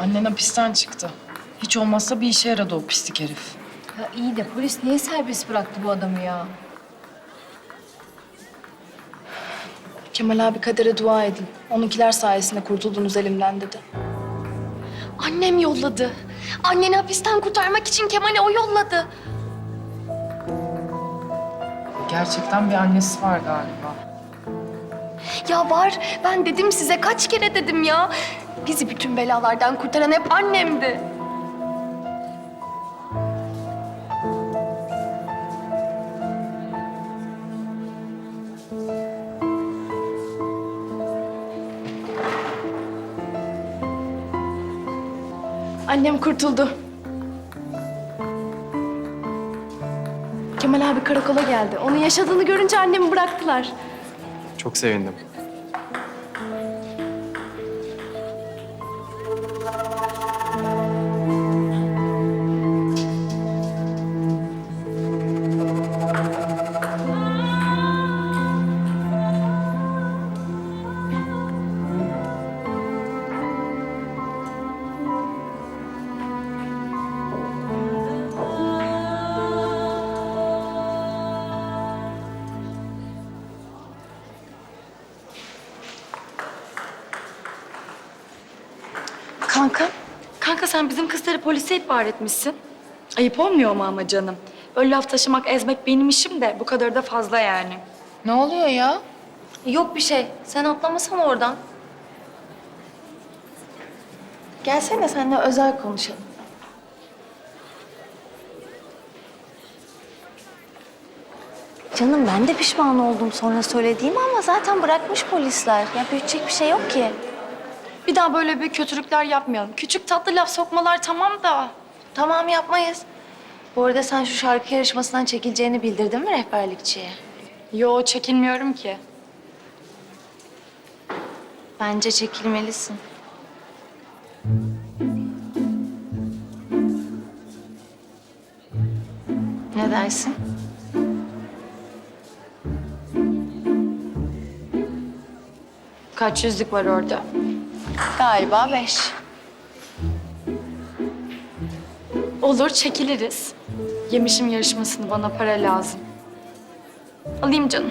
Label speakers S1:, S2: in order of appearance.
S1: Annen hapisten çıktı. Hiç olmazsa bir işe yaradı o pislik herif.
S2: Ya iyi de polis niye serbest bıraktı bu adamı ya?
S3: Kemal abi kadere dua edin. Onunkiler sayesinde kurtuldunuz elimden dedi.
S2: Annem yolladı. Anneni hapisten kurtarmak için Kemal'i o yolladı.
S1: Gerçekten bir annesi var galiba.
S2: Ya var. Ben dedim size kaç kere dedim ya. Bizi bütün belalardan kurtaran hep annemdi.
S3: Annem kurtuldu. Kemal abi karakola geldi. Onun yaşadığını görünce annemi bıraktılar.
S4: Çok sevindim.
S5: Kanka, kanka sen bizim kızları polise ihbar etmişsin. Ayıp olmuyor mu ama canım? Öyle laf taşımak, ezmek benim işim de bu kadar da fazla yani.
S1: Ne oluyor ya?
S2: Yok bir şey. Sen atlamasana oradan.
S3: Gelsene seninle özel konuşalım.
S6: Canım ben de pişman oldum sonra söylediğim ama zaten bırakmış polisler. Ya büyütecek bir şey yok ki.
S5: Bir daha böyle bir kötülükler yapmayalım. Küçük tatlı laf sokmalar tamam da.
S6: Tamam yapmayız. Bu arada sen şu şarkı yarışmasından çekileceğini bildirdin mi rehberlikçiye?
S5: Yo çekinmiyorum ki.
S6: Bence çekilmelisin. Ne dersin?
S5: Kaç yüzlük var orada?
S6: Galiba beş.
S5: Olur çekiliriz. Yemişim yarışmasını bana para lazım. Alayım canım.